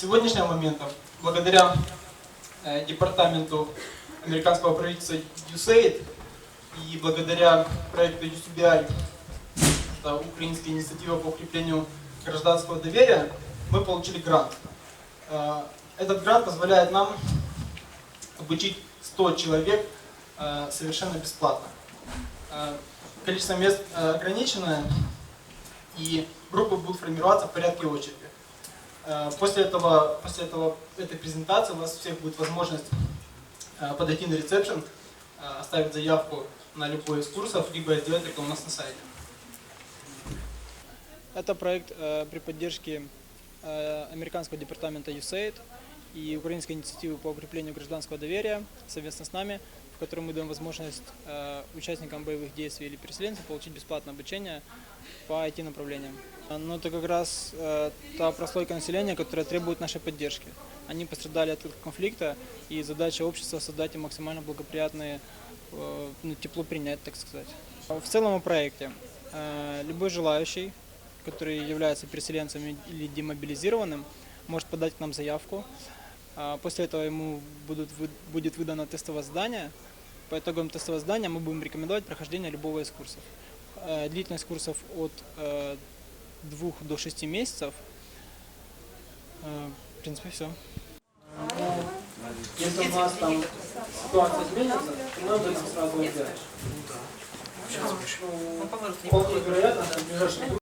сегодняшнего момента, благодаря э, департаменту американского правительства USAID и благодаря проекту UCBI, это украинская инициатива по укреплению гражданского доверия, мы получили грант. Э, Этот грант позволяет нам обучить 100 человек э, совершенно бесплатно. Количество мест ограниченное, и группы будут формироваться в порядке очереди. Э, После этого, после этого, этой презентации у вас всех будет возможность э, подойти на ресепшн, э, оставить заявку на любой из курсов, либо сделать это у нас на сайте. Это проект при поддержке американского департамента USAID и украинской инициативы по укреплению гражданского доверия совместно с нами, в котором мы даем возможность э, участникам боевых действий или переселенцам получить бесплатное обучение по IT-направлениям. Но это как раз э, та прослойка населения, которая требует нашей поддержки. Они пострадали от этого конфликта, и задача общества создать им максимально благоприятные, э, ну, тепло принять, так сказать. В целом о проекте. Любой желающий который является переселенцем или демобилизированным, может подать к нам заявку. А После этого ему будут, будет выдано тестовое задание. По итогам тестового задания мы будем рекомендовать прохождение любого из курсов. Э, Длительность курсов от 2 до 6 месяцев. В принципе, все. Если у нас там ситуация изменится, то мы об этом сразу узнаем. Полная вероятность, что в ближайшие